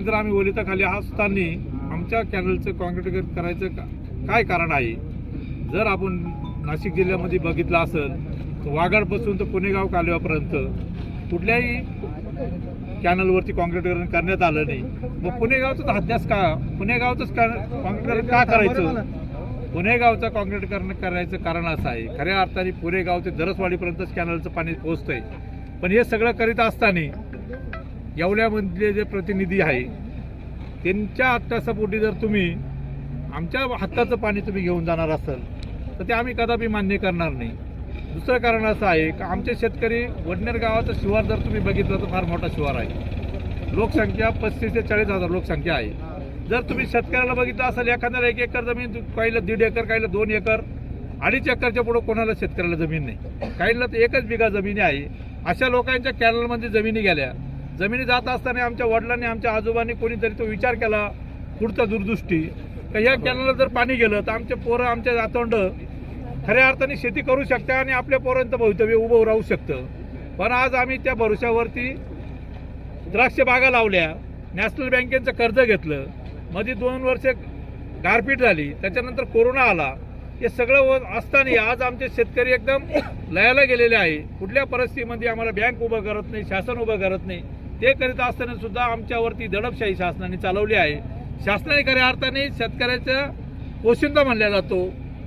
जर आम्ही ओलिताखाली असताना आमच्या कॅनलचं कॉन्क्रीट करायचं का- काय कारण आहे? जर आपण नाशिक जिल्ह्यामध्ये बघितलं असेल तर वाघाडपासून तर पुणेगाव कालव्यापर्यंत कुठल्याही कॅनलवरती कॉन्क्रीटीकरण करण्यात आलं नाही. मग पुणेगावचं हद्यास का पुणेगावचंच कॉन्क्रीटकरण का करायचं? पुणेगावचं कॉन्क्रीटकरण करायचं कारण असं आहे. खऱ्या अर्थाने पुणेगाव ते दरसवाडीपर्यंतच कॅनलचं पाणी पोहोचतंय. पण हे सगळं करीत असताना येवल्यामधले जे प्रतिनिधी आहे त्यांच्या हक्कासपोटी जर तुम्ही आमच्या हक्काचं पाणी तुम्ही घेऊन जाणार असाल तर ते आम्ही कदापि मान्य करणार नाही. दुसरं कारण असं आहे का आमचे शेतकरी वडनेर गावाचं शिवार जर तुम्ही बघितलं तर फार मोठा शिवार आहे. लोकसंख्या पस्तीस ते चाळीस हजार लोकसंख्या आहे. जर तुम्ही शेतकऱ्याला बघितलं असेल एखाद्याला एक एकर जमीन काहीला दीड एकर काहीला दोन एकर अडीच एकरच्या पुढं कोणाला शेतकऱ्याला जमीन नाही. काहीला तर एकच बिघा जमिनी आहे. अशा लोकांच्या कॅनलमध्ये जमिनी गेल्या जमिनी जात असताना आमच्या वडिलांनी आमच्या आजोबांनी कोणीतरी तो विचार केला पुढचा दूरदृष्टी. का ह्या कॅनलला जर पाणी गेलं तर आमचे पोरं आमच्या जातोंड खऱ्या अर्थाने शेती करू शकता आणि आपल्या पोरांचं भवितव्य उभं राहू शकतं. पण आज आम्ही त्या भरोश्यावरती द्राक्ष बागा लावल्या नॅशनल बँकेचं कर्ज घेतलं. मध्ये दोन वर्ष गारपीट झाली त्याच्यानंतर कोरोना आला. हे सगळं व- असताना आज आमचे शेतकरी एकदम लयाला गेलेले आहे. कुठल्या परिस्थितीमध्ये आम्हाला बँक उभं करत नाही शासन उभं करत नाही ते करीत असताना सुद्धा आमच्यावरती दडपशाही शासनाने चालवली आहे. शासनाने खऱ्या अर्थाने शेतकऱ्याचा पोशिंदा मानला जातो.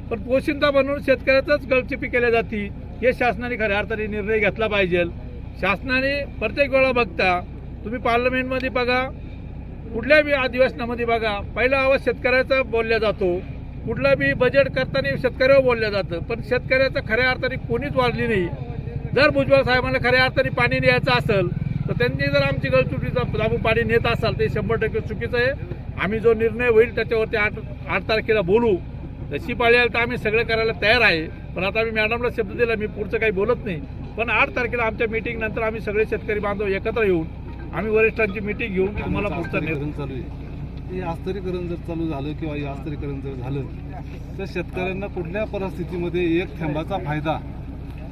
पण पोशिंदा बनवून शेतकऱ्याचाच गळचिपी केल्या जाते हे शासनाने खऱ्या अर्थाने निर्णय घेतला पाहिजे. शासनाने प्रत्येक वेळा बघता तुम्ही पार्लमेंटमध्ये बघा कुठल्या बी अधिवेशनामध्ये बघा पहिला आवाज शेतकऱ्याचा बोलला जातो. कुठला बी बजेट करताना शेतकऱ्यावर बोललं जातं. पण शेतकऱ्याचं खऱ्या अर्थाने कोणीच वाढली नाही. जर भुजबळ साहेबांना खऱ्या अर्थाने पाणी न्यायचं असेल तर त्यांनी जर आमची गळचुटीचा दाबून पाणी नेत असाल ते शंभर टक्के चुकीचं आहे. आम्ही जो निर्णय होईल त्याच्यावरती आठ आठ तारखेला बोलू. तशी पाळी तर आम्ही सगळं करायला तयार आहे. पण आता आम्ही मॅडमला शब्द दिला मी पुढचं काही बोलत नाही. पण आठ तारखेला आमच्या मीटिंग नंतर आम्ही सगळे शेतकरी बांधव एकत्र येऊन आम्ही वरिष्ठांची मीटिंग घेऊन तुम्हाला पुढचा निर्णय चालू आहे? हे आस्तरीकरण जर चालू झालं किंवा हे आस्तरीकरण जर झालं तर शेतकऱ्यांना कुठल्या परिस्थितीमध्ये एक थेंबाचा फायदा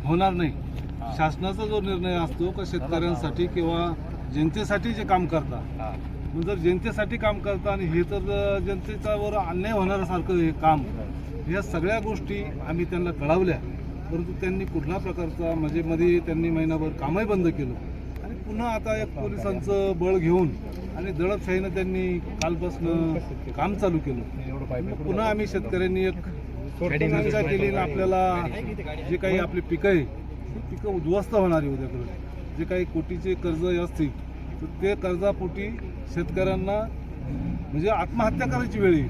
होणार नाही. शासनाचा जो निर्णय असतो का शेतकऱ्यांसाठी किंवा जनतेसाठी जे काम करता मग जर जनतेसाठी काम करता आणि हे तर जनतेच्यावर अन्याय होणाऱ्यासारखं हे काम या सगळ्या गोष्टी आम्ही त्यांना कळवल्या. परंतु त्यांनी कुठल्या प्रकारचा म्हणजे मध्ये त्यांनी महिनाभर कामही बंद केलं. आणि पुन्हा आता एक पोलिसांचं बळ घेऊन आणि दडपशाहीनं त्यांनी कालपासनं काम चालू केलं. पुन्हा आम्ही शेतकऱ्यांनी एक चर्चा केली आपल्याला जे काही आपली पिकं आहे ही पिकं उद्ध्वस्त होणारी उद्याकडे जे काही कोटीचे कर्ज असतील तर ते कर्जापोटी शेतकऱ्यांना म्हणजे आत्महत्या करायची वेळ येईल.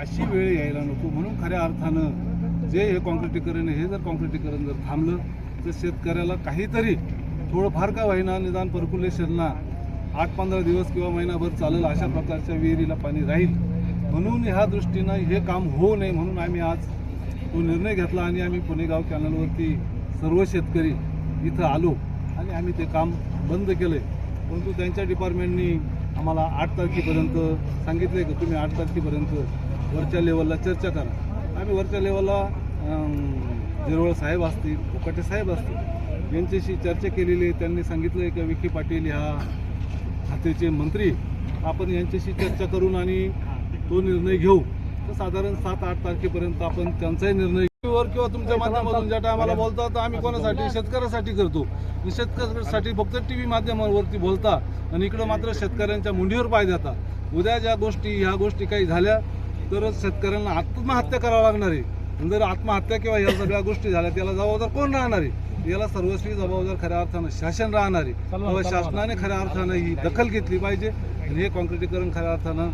अशी वेळ यायला नको. म्हणून खऱ्या अर्थानं जे हे कॉन्क्रिटीकरण आहे हे जर कॉन्क्रिटीकरण जर थांबलं तर शेतकऱ्याला काहीतरी थोडंफार का होईना निदान पर्क्युलेशनला आठ पंधरा दिवस किंवा महिनाभर चालेल अशा प्रकारच्या विहिरीला पाणी राहील. म्हणून ह्या दृष्टीनं हे काम होऊ नये म्हणून आम्ही आज तो निर्णय घेतला आणि आम्ही पुणेगाव कॅनलवरती सर्व शेतकरी इथं आलो आणि आम्ही ते काम बंद केलं परंतु त्यांच्या डिपार्टमेंटनी आम्हाला आठ तारखेपर्यंत सांगितलं की तुम्ही आठ तारखेपर्यंत वरच्या लेवलला चर्चा करा. आम्ही वरच्या लेवलला जिरवळ साहेब असतील उकाटे साहेब असतील यांच्याशी चर्चा केलेली आहे. त्यांनी सांगितलं आहे की विखे पाटील ह्या खात्याचे मंत्री आपण यांच्याशी चर्चा करून आणि तो निर्णय घेऊ. तर साधारण सात आठ तारखेपर्यंत आपण त्यांचाही निर्णय वर किंवा तुमच्या माध्यमातून ज्या टायमाला बोलता तर आम्ही कोणासाठी? शेतकऱ्यासाठी करतो. आणि शेतकऱ्यासाठी फक्त टी व्ही माध्यमावरती बोलता आणि इकडं मात्र शेतकऱ्यांच्या मुंडीवर पाय देता. उद्या ज्या गोष्टी ह्या गोष्टी काही झाल्या तरच शेतकऱ्यांना आत्महत्या करावं लागणार आहे. जर आत्महत्या किंवा ह्या सगळ्या गोष्टी झाल्या त्याला जबाबदार कोण राहणार आहे? याला सर्वस्वी जबाबदार खऱ्या अर्थानं शासन राहणार आहे. शासनाने खऱ्या अर्थानं ही दखल घेतली पाहिजे आणि हे कॉन्क्रिटीकरण खऱ्या अर्थानं